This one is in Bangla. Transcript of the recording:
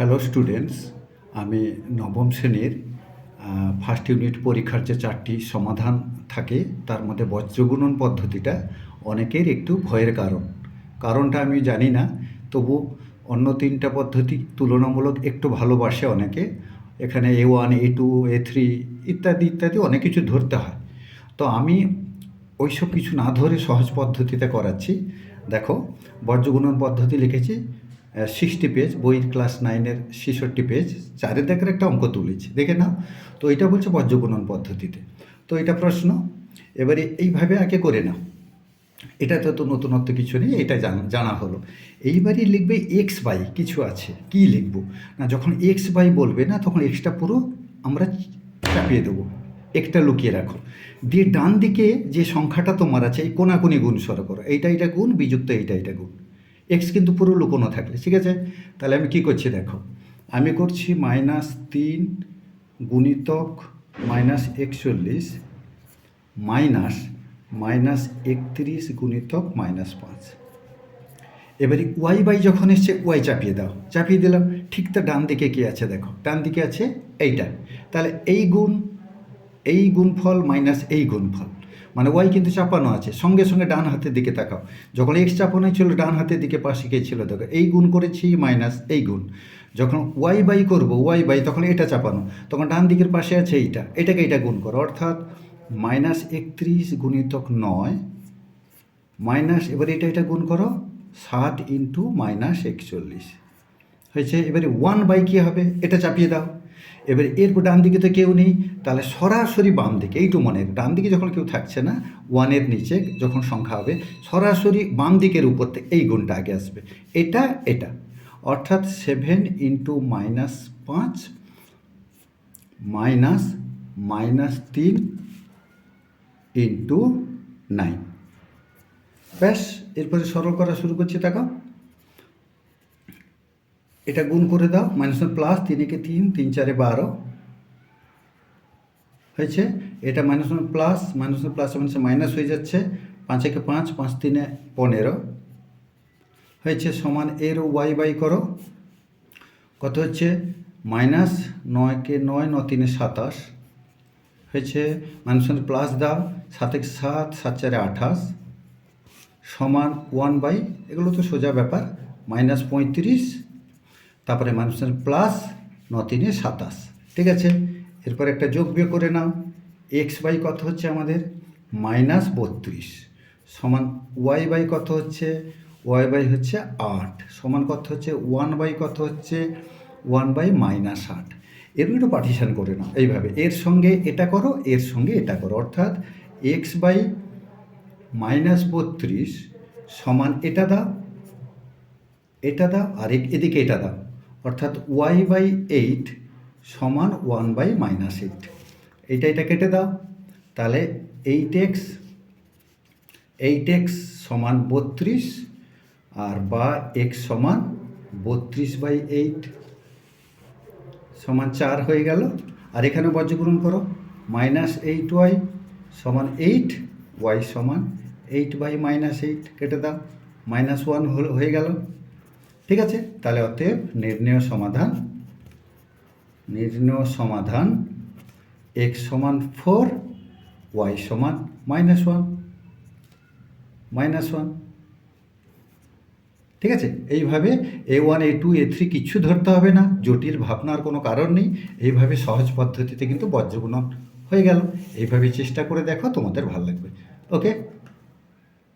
হ্যালো স্টুডেন্টস আমি নবম শ্রেণির ফার্স্ট ইউনিট পরীক্ষার যে চারটি সমাধান থাকে, তার মধ্যে বজ্রগুণন পদ্ধতিটা অনেকের একটু ভয়ের কারণ। কারণটা আমি জানি না, তবু অন্য তিনটা পদ্ধতি তুলনামূলক একটু ভালোবাসে অনেকে। এখানে A one A two A three ইত্যাদি ইত্যাদি অনেক কিছু ধরতে হয়। তো আমি ওইসব কিছু না ধরে সহজ পদ্ধতিতে করাচ্ছি। দেখো, বজ্রগুণন পদ্ধতি লিখেছি সিক্সটি পেজ বইয়ের ক্লাস নাইনের ছেষট্টি পেজ চারে দেখার একটা অঙ্ক তুলেছি, দেখে নাও। তো এটা বলছে বজ্রগুণন পদ্ধতিতে। তো এটা প্রশ্ন, এবারে এইভাবে আগে করে নাও। এটাতে তো নতুনত্ব কিছু নেই, এটা জানা জানা হলো। এইবারই লিখবে এক্স বাই কিছু আছে, কি লিখব? না, যখন এক্স বাই বলবে না, তখন এক্সটা পুরো আমরা চাপিয়ে দেবো। একটা লুকিয়ে রাখো। দিয়ে ডান দিকে যে সংখ্যাটা তোমার আছে, এই কোনাকুনি গুণ সর করো। এইটা এটা গুণ, বিযুক্ত এইটা এটা গুণ। এক্স কিন্তু পুরো লুকোনো থাকলে, ঠিক আছে? তাহলে আমি কি করছি দেখো? আমি করছি মাইনাস তিন গুণিতক মাইনাস একচল্লিশ মাইনাস মাইনাস একত্রিশ গুণিতক মাইনাস পাঁচ। এবারে ওয়াই বাই যখন এসছে ওয়াই চাপিয়ে দাও। চাপিয়ে দিলাম। ঠিক তো ডান দিকে কী আছে দেখো? ডান দিকে আছে এইটা। তাহলে এই গুণ, এই গুণফল মাইনাস এই গুণফল। মানে ওয়াই কিন্তু চাপানো আছে, সঙ্গে সঙ্গে ডান হাতের দিকে তাকাও। যখন এক্স চাপানো ছিল ডান হাতের দিকে পাশে কে ছিল দেখো, এই গুণ করেছি মাইনাস এই গুণ। যখন ওয়াই বাই করব ওয়াই বাই, তখন এটা চাপানো। তখন ডান দিকের পাশে আছে এইটা, এটাকে এটা গুণ করো। অর্থাৎ মাইনাস একত্রিশ গুণিতক নয় মাইনাস এবার এটা এটা গুণ করো, সাত ইন্টু মাইনাস একচল্লিশ। হয়েছে, এবারে ওয়ান বাই কী হবে? এটা চাপিয়ে দাও। এবারে এরপর ডান দিকে তো কেউ নেই, তাহলে সরাসরি বাম দিকে এইটু মনে, ডান দিকে যখন কেউ থাকছে না ওয়ানের নিচে যখন সংখ্যা হবে, সরাসরি বাম দিকের উপর থেকে এই গুণটা আগে আসবে, এটা এটা, অর্থাৎ সেভেন ইন্টু মাইনাস পাঁচ মাইনাস মাইনাস তিন ইন্টু নাইন ব্যাস, এরপরে সরল করা শুরু করছি টাকা এটা গুণ করে দাও মাইনাস প্লাস তিনেকে তিন তিন চারে বারো। হয়েছে? এটা minus one plus minus one plus minus minus হয়ে যাচ্ছে, পাঁচ একে পাঁচ পাঁচ তিনে পনেরো। হয়েছে? সমান এর ওয়াই বাই করো। কত হচ্ছে? মাইনাস নয়কে নয়, ন তিনে সাতাশ। হয়েছে? মাইনাস ওয়ান প্লাস দাও, সাত এক সাত সাত চারে আঠাশ। সমান ওয়ান বাই, এগুলো তো সোজা ব্যাপার। মাইনাস পঁয়ত্রিশ তারপরে মানুষের প্লাস ন তিনে সাতাশ, ঠিক আছে? এরপর একটা যোগ বিয়োগ করে নাও। এক্স বাই কত হচ্ছে আমাদের? মাইনাস বত্রিশ। সমান ওয়াই বাই কত হচ্ছে? ওয়াই বাই হচ্ছে আট। সমান কত হচ্ছে? ওয়ান বাই কত হচ্ছে? ওয়ান বাই মাইনাস আট। এর একটু পার্টিশন করে নাও, এইভাবে। এর সঙ্গে এটা করো, এর সঙ্গে এটা করো। অর্থাৎ এক্স বাই মাইনাস বত্রিশ সমান এটা দাও এটা দাও, আর এদিকে এটা দাও। অর্থাৎ ওয়াই বাই এইট সমান ওয়ান বাই মাইনাস এইট এইটা এটা কেটে দাও। তাহলে এইট এক্স এইট এক্স সমান বত্রিশ আর বা এক্স সমান বত্রিশ বাই এইট সমান চার হয়ে গেল। আর এখানে বজ্রগ্রহণ করো। মাইনাস এইট ওয়াই সমান এইট ওয়াই সমান এইট বাই মাইনাস এইট কেটে দাও। মাইনাস ওয়ান হয়ে গেল। ঠিক আছে? তাহলে অতএব নির্ণয় সমাধান নির্ণয় সমাধান এক্স সমান ফোর ওয়াই সমান মাইনাস ওয়ান মাইনাস ওয়ান ঠিক আছে? এইভাবে A one A two A three কিচ্ছু ধরতে হবে না, জটিল ভাবনার কোনো কারণ নেই। এইভাবে সহজ পদ্ধতিতে কিন্তু বজ্রগুণন হয়ে গেল। এইভাবে চেষ্টা করে দেখো, তোমাদের ভালো লাগবে। ওকে